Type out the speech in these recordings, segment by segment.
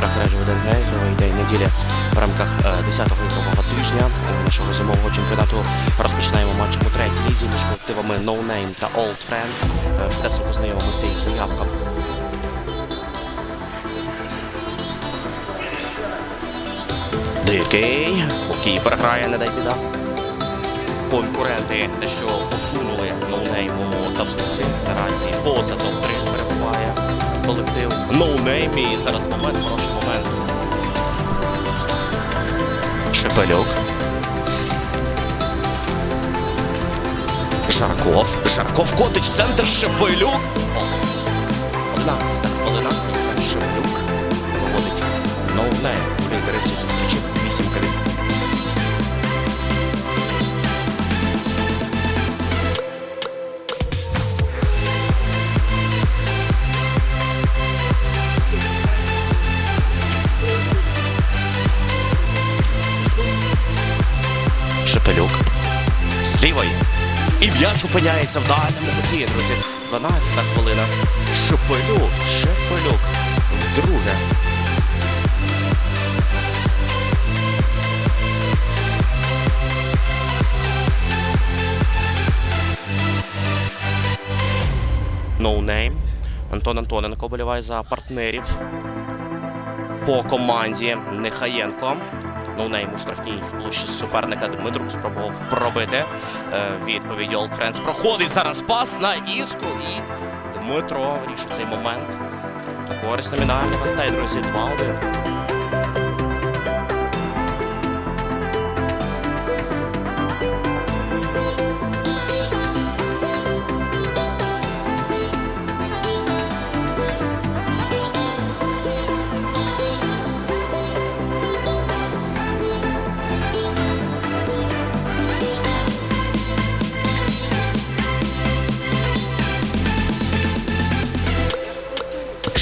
ДНГ, ігровий день неділі в рамках е, 10-го ігрового тижня е, нашого зимового чемпіонату. Розпочинаємо матчем у третій лізі між колективами No Name та Old Friends. Е, Швидесенько знайомимося із заявками. Дикий. Кіпер грає, не дай біда. Конкуренти те, що посунули ноунейм у таблиці наразі поза топ-3 перебуває колектив ноунейм. І зараз момент, хороший момент. Шепелюк. Жарков. Жарков котить в центр Шепелюк. 11 хвилина. Шепелюк виводить ноунейм. Лідери З. І м'яч опиняється в дальньому куті, друзі. 12 хвилина. Шепелюк. Шепелюк. Вдруге. Ноунейм. Антон Антоненко боліває за партнерів по команді Нехаєнко. Ноунейм у штрафній площі суперника Дмитрук спробував пробити. Е, Відповідь Олд Френс проходить зараз пас на Іску і Дмитро рішить цей момент. Користь номінальний гостей, друзі, 2-1.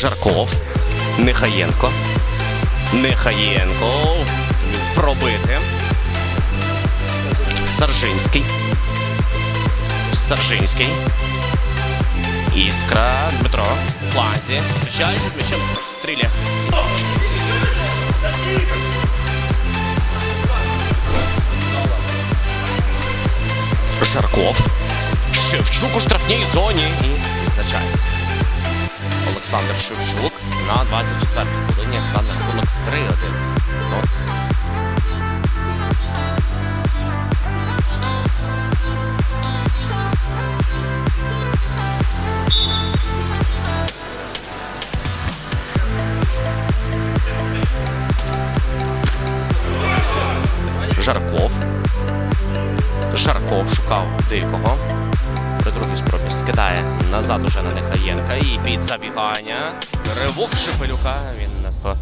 Жарков. Нехаєнко. Нехаєнко. Пробити. Саржинський. Саржинський. Іскра. Дмитро. У фланзі. Зустрічається з м'ячем. Стріляє. Жарков. Шевчук у штрафній зоні і відзначається. Олександр Шевчук на 24-й хвилині стане рахунок 3-1. Ну, Жарков. Жарков шукав дикого. При другій спробі скидає назад уже на Нехаєнка. І під забігання. Ривок Шепелюка. Він несла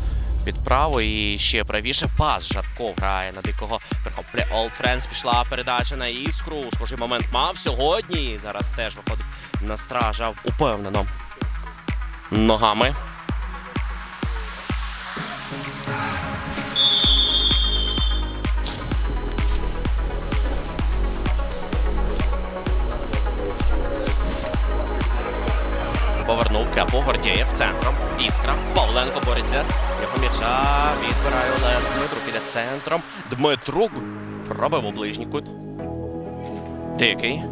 під право і ще правіше пас. Жарков грає на дикого. Прихопля Old Friends пішла передача на іскру. Схожий момент мав сьогодні. Зараз теж виходить на стража упевнено. Ногами. Повернув Кепу Гордєєв центром. Іскра. Павленко бореться. Його м'яча відбирає Олег Дмитрук. Іде центром. Дмитрук пробив у ближній кут. Дикий.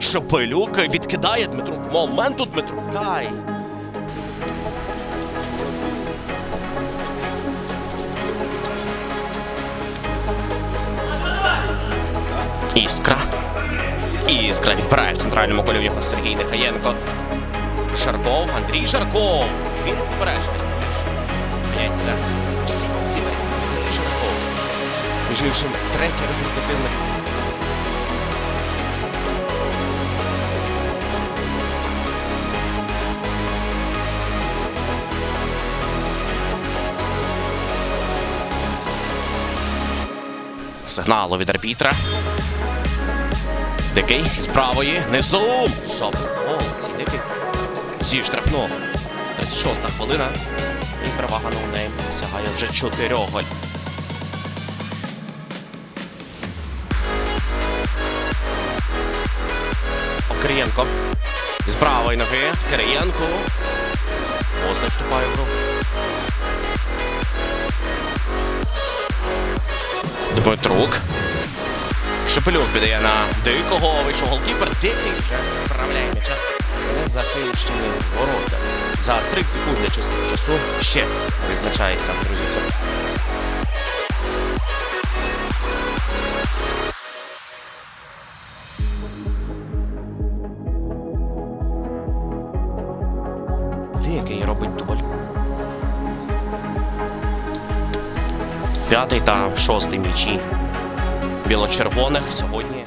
Шепелюк відкидає Дмитрук. Момент у Дмитрука. Іскра. Іскра відбирає в центральному колі в нього Сергій Нехаєнко. Шарков, Андрій Шарков. Він попереджений. Міняється всі ці Андрій Шарков. Між іншим, третя результативна. Сигналу від арбітра. Дикий з правої. Низу. Собол. Ці дикий зі штрафного. 36 хвилина. І перевага на неї сягає вже 4 голь. Кирієнко. З правої ноги. Кирієнко. Позна вступає в гру. Дмитрук. Шепелюк підає на Дикого. Вийшов голкіпер. Дикий вже вправляє м'яча. Захищені ворота. За 30 секунд чистого часу ще визначається, це. Дикий робить дубль. П'ятий та шостий м'ячі біло-червоних сьогодні.